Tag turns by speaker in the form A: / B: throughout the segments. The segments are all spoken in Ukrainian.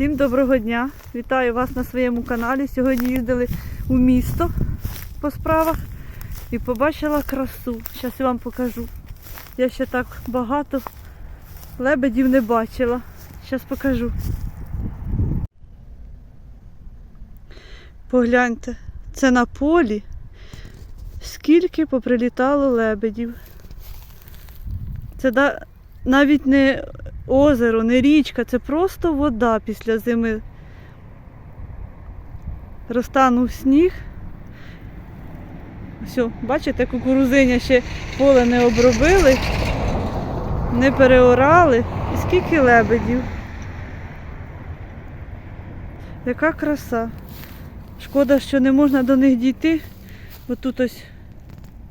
A: Всім доброго дня! Вітаю вас на своєму каналі. Сьогодні їздили у місто по справах і побачила красу. Зараз я вам покажу. Я ще так багато лебедів не бачила. Зараз покажу. Погляньте, це на полі. Скільки поприлітало лебедів. Це навіть не озеро, не річка, це просто вода після зими. Розтанув сніг. Все, бачите, кукурузиня ще поле не обробили, не переорали. І скільки лебедів. Яка краса. Шкода, що не можна до них дійти, бо тут ось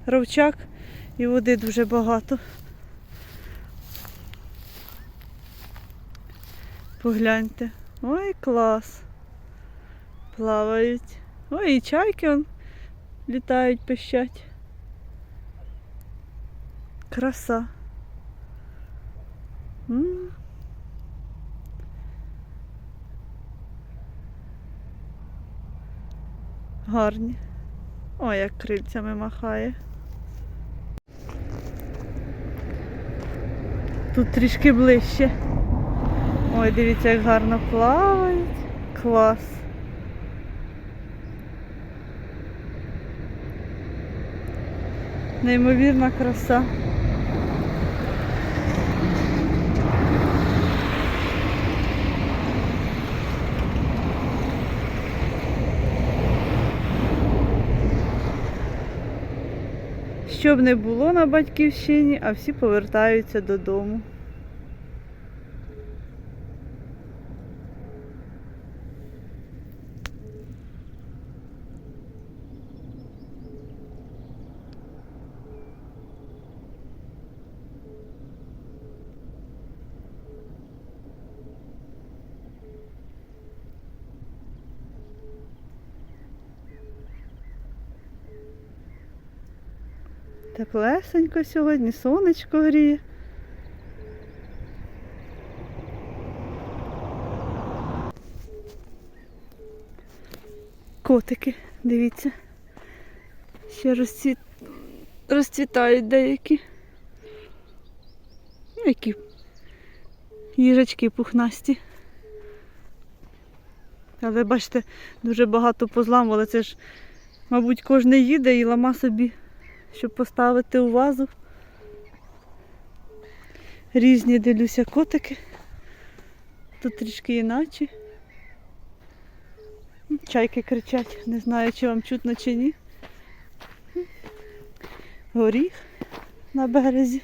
A: ровчак і води дуже багато. Погляньте. Ой, клас. Плавають. Ой, і чайки он літають, пищать. Краса. М. Гарні. Ой, як крильцями махає. Тут трішки ближче. Ой, дивіться, як гарно плавають. Клас. Неймовірна краса. Щоб не було на батьківщині, а всі повертаються додому. Теплесенько сьогодні, сонечко гріє. Котики, дивіться. Ще розцвіт... розцвітають деякі. Ну, Які їжачки пухнасті. Але бачите, дуже багато позламували. Це ж, мабуть, кожен їде і лама собі щоб поставити у вазу. Різні дивлюся котики. Тут трішки іначе. Чайки кричать, не знаю, чи вам чутно чи ні. Горіх на березі.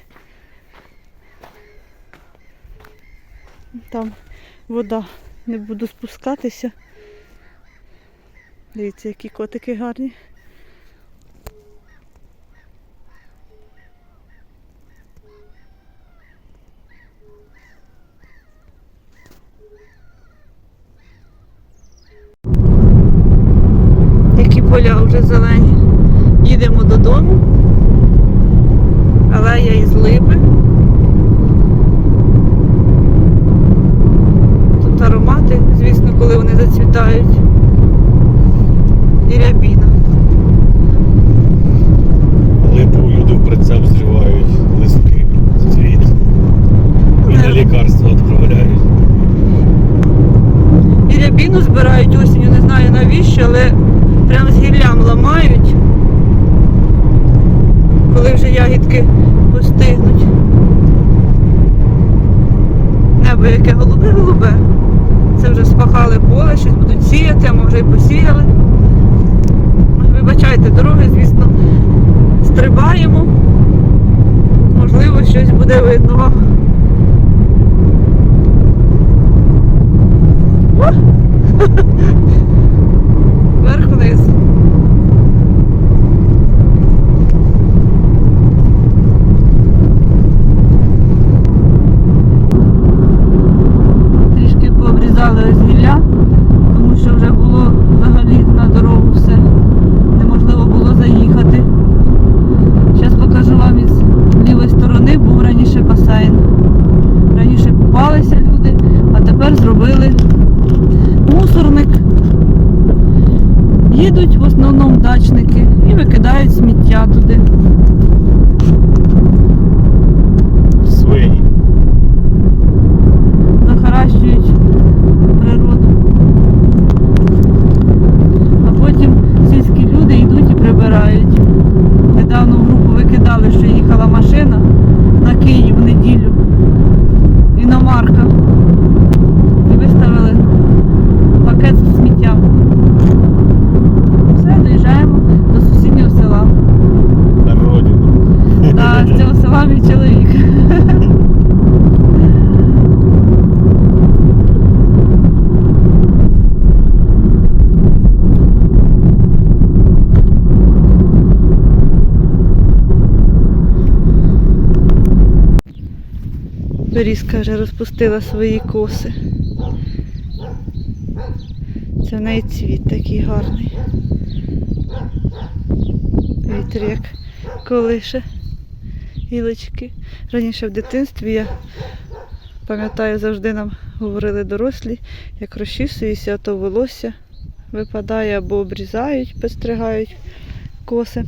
A: Там вода, не буду спускатися. Дивіться, які котики гарні. Які поля зелені. Їдемо додому. Алея із липи. Тут аромати, звісно, коли вони зацвітають. І рябіна.
B: Липу люди в прицеп зривають листки, цвіт. І на лікарства відправляють.
A: І рябіну збирають осінню, не знаю навіщо, але ламають, коли вже ягідки постигнуть. Небо яке голубе-голубе. Це вже спахали поле, щось будуть сіяти, а може й посіяли. Вибачайте, дороги, звісно, стрибаємо. Можливо, щось буде видно вам. О! Вверх-вниз. Трішки пообрізали ось гілля, тому що вже було взагалі на дорогу все. Неможливо було заїхати. Зараз покажу вам із лівої сторони був раніше басейн. Раніше купалися люди, а тепер зробили мусорник. Їдуть в основному дачники і викидають сміття туди.
B: Свині.
A: захаращують природу. А потім сільські люди йдуть і прибирають. Недавно в групу викидали, що їхала машина на Київ в неділю. Іномарка. І виставили пакет з сміттям. Все, доїжджаємо до сусіднього села.
B: На родину.
A: Та з цього села мій чоловік. Берізка вже розпустила свої коси. Це в неї цвіт такий гарний. Вітер як колише гілочки. Раніше в дитинстві я пам'ятаю, завжди нам говорили дорослі, як розчісуюся, то волосся випадає або обрізають, підстригають коси.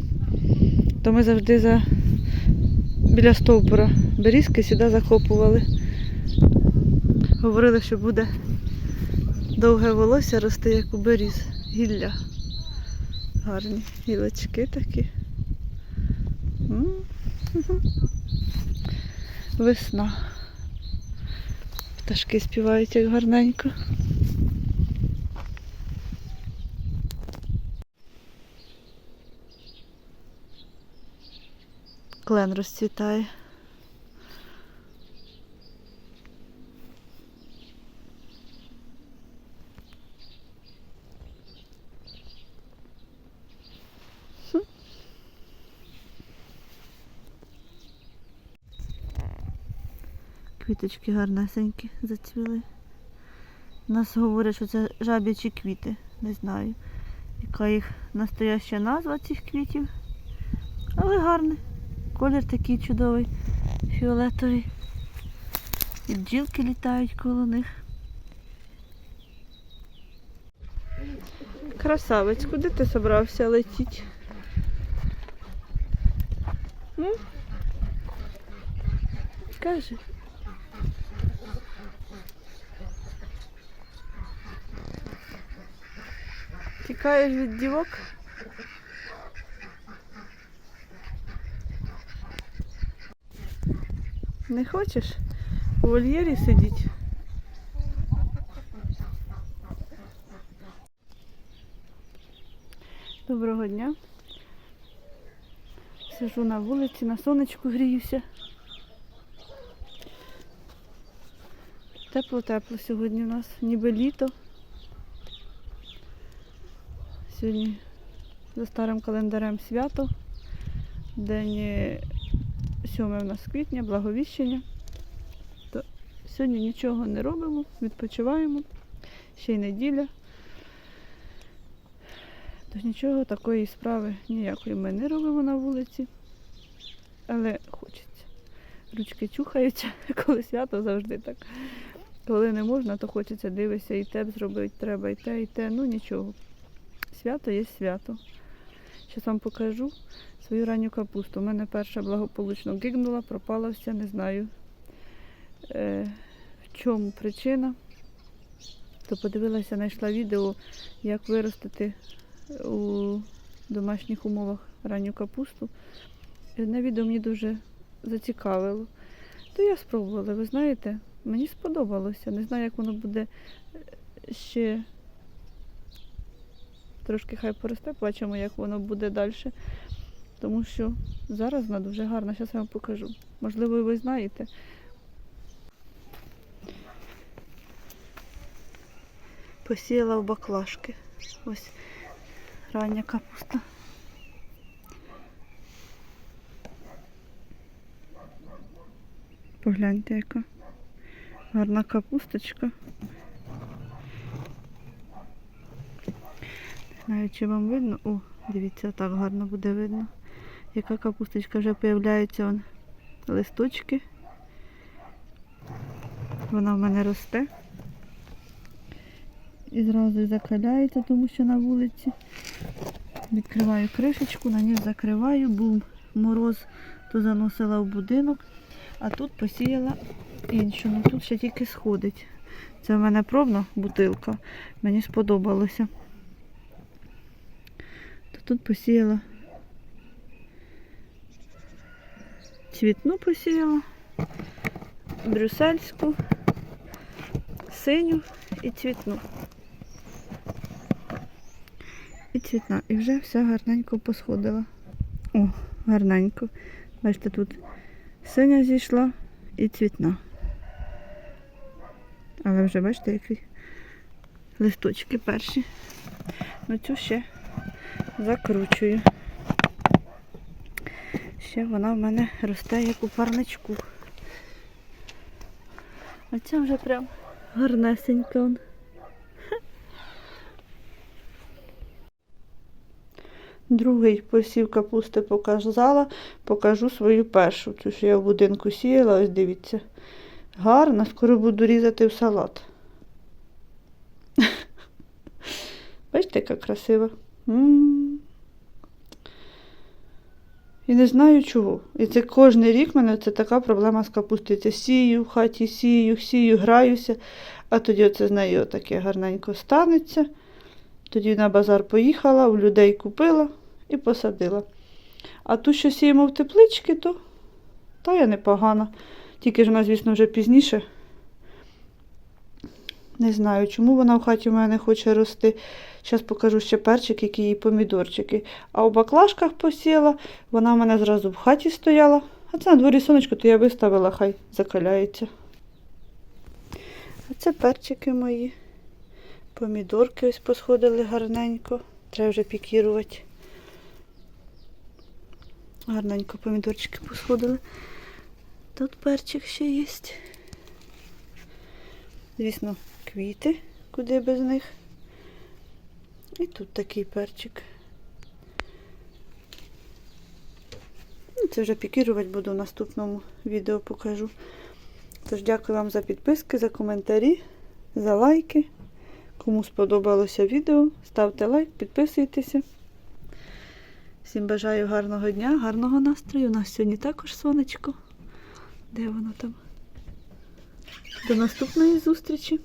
A: То ми завжди за... біля стовбура берізки сюди закопували. Говорили, що буде довге волосся рости, як у беріз. Гілля. Гарні гілочки такі. Весна. Пташки співають як гарненько. Клен розцвітає. Квіточки гарнесенькі зацвіли. Нас говорять, що це жаб'ячі квіти. Не знаю, яка їх настояща назва цих квітів. Але гарний. Колір такий чудовий, фіолетовий. І бджілки літають коло них. Красавець, куди ти собрався летіти? М? Скажи. Тікаєш від дівок? Не хочеш у вольєрі сидіти? Доброго дня. Сижу на вулиці, на сонечку гріюся. Тепло-тепло сьогодні у нас, ніби літо. Сьогодні за старим календарем свято. День е, 7 у нас квітня, благовіщення. То сьогодні нічого не робимо, відпочиваємо. Ще й неділя. Тож нічого такої справи ніякої ми не робимо на вулиці. Але хочеться. Ручки чухаються, коли свято завжди так. Коли не можна, то хочеться дивитися і те б зробити треба, і те, і те. Ну нічого. Свято є свято. Зараз вам покажу свою ранню капусту. У мене перша благополучно гигнула, пропала вся, не знаю е, в чому причина. То подивилася, знайшла відео, як виростити у домашніх умовах ранню капусту. І одне відео мені дуже зацікавило. То я спробувала, ви знаєте, мені сподобалося. Не знаю, як воно буде е, ще трошки хай поросте, бачимо, як воно буде далі. Тому що зараз вона дуже гарна, зараз я вам покажу. Можливо, ви знаєте. Посіяла в баклажки. Ось рання капуста. Погляньте, яка гарна капусточка. Знаю, чи вам видно. О, дивіться, так гарно буде видно. Яка капусточка вже появляється он листочки. Вона в мене росте. і зразу закаляється, тому що на вулиці. Відкриваю кришечку, на ніж закриваю, був мороз, то заносила в будинок, а тут посіяла іншу. Ну тут ще тільки сходить. Це в мене пробна бутилка. Мені сподобалося. Тут посіяла. Цвітну посіяла, брюссельську, синю і цвітну. І цвітна. І вже все гарненько посходила. О, гарненько. Бачите, тут синя зійшла і цвітна. Але вже бачите, які листочки перші. Ну цю ще закручую. Ще вона в мене росте як у парничку. А ця вже прям гарнесенька. Другий посів капусти показала, покажу свою першу. Цю, що я в будинку сіяла, ось дивіться. Гарна, скоро буду різати в салат. Бачите, яка красива. І не знаю чого. І це кожен рік в мене це така проблема з капустою. Це сію в хаті, сію, сію, граюся, а тоді оце з нею таке гарненько станеться. Тоді на базар поїхала, у людей купила і посадила. А ту, що сіємо в теплички, то та я непогана. Тільки ж вона, звісно, вже пізніше. Не знаю, чому вона в хаті в мене не хоче рости. Зараз покажу ще перчик, які і помідорчики. А у баклажках посіла, вона в мене зразу в хаті стояла. А це на дворі сонечко, то я виставила, хай закаляється. А це перчики мої. Помідорки ось посходили гарненько. Треба вже пікірувати. Гарненько помідорчики посходили. Тут перчик ще є. Звісно, квіти, куди без них. І тут такий перчик. Ну, Це вже пікірувати буду в наступному відео покажу. Тож дякую вам за підписки, за коментарі, за лайки. Кому сподобалося відео, ставте лайк, підписуйтеся. Всім бажаю гарного дня, гарного настрою. У нас сьогодні також сонечко. Де воно там? До наступної зустрічі!